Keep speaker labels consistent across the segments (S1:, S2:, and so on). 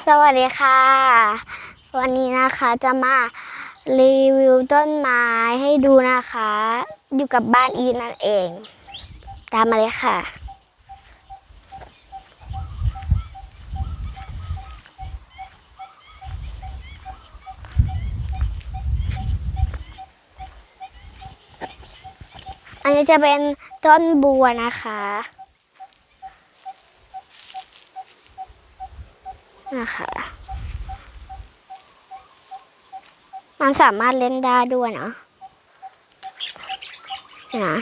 S1: สวัสดีค่ะ วันนี้นะคะจะมารีวิวต้นไม้ให้ดูนะคะ อยู่กับบ้านอีนั่นเอง ตามมาเลยค่ะ อันนี้จะเป็นต้นบัวนะคะ นะคะมันสามารถเล่นได้ด้วยนะนะ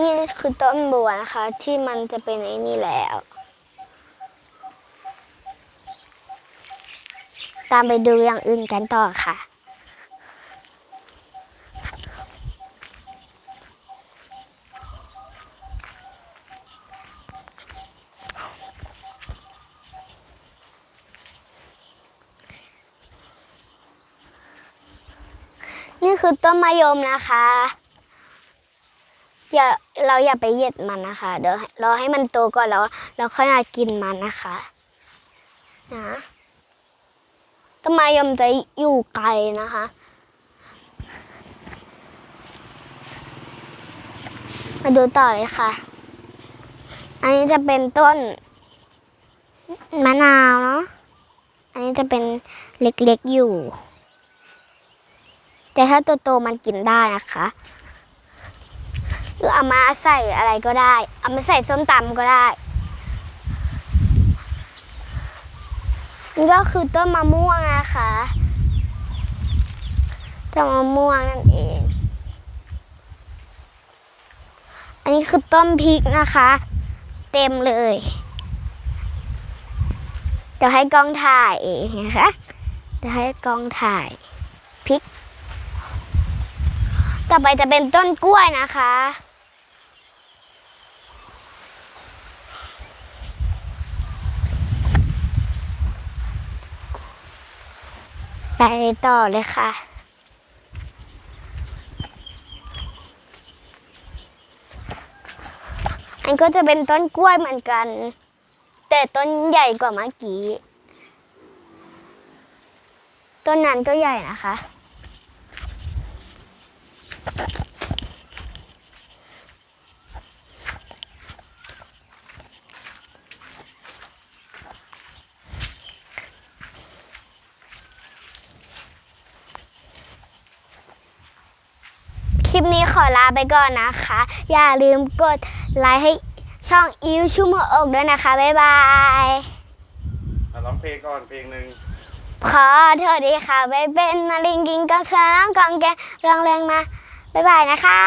S1: นี่คือต้นบัวนะคะ ที่มันจะเป็นไอ้นี่แล้ว ตามไปดูอย่างอื่นกันต่อค่ะ คือต้นมะยมนะคะ อย่าเราอย่าไปเหยียดมันนะคะ เดี๋ยวรอให้มันโตก่อนแล้วเราค่อยมากินมันนะคะนะต้นมะยมจะอยู่ไกลนะคะมาดูต่อเลยค่ะ อันนี้จะเป็นต้นมะนาวเนาะ อันนี้จะเป็นเล็กๆอยู่ แต่ถ้าโตๆมันกินได้นะคะหรือเอามาใส่อะไรก็ได้ เอามาใส่ส้มตำก็ได้ นี่ก็คือต้นมะม่วงนะคะต้นมะม่วงนั่นเอง อันนี้คือต้นพริกนะคะ เต็มเลย เดี๋ยวให้กล้องถ่ายเองนะคะเดี๋ยวให้กล้องถ่ายพริก ต่อไปจะเป็นต้นกล้วยนะคะ ไปต่อเลยค่ะ อันก็จะเป็นต้นกล้วยเหมือนกัน แต่ต้นใหญ่กว่าเมื่อกี้ ต้นนั้นก็ใหญ่นะคะ ลิปนี้ขอลาไปก่อนนะคะ อย่าลืมกดไลค์ให้ช่องอิวชุ่มหัวอกด้วยนะคะ บ๊ายบาย
S2: อะร้องเพลงก่อนเพลงหนึ่ง
S1: ขอโทษดีค่ะไปเป็นนาลิงกิงกังสนามกองแกงรองแรงมา บ๊ายบายนะคะ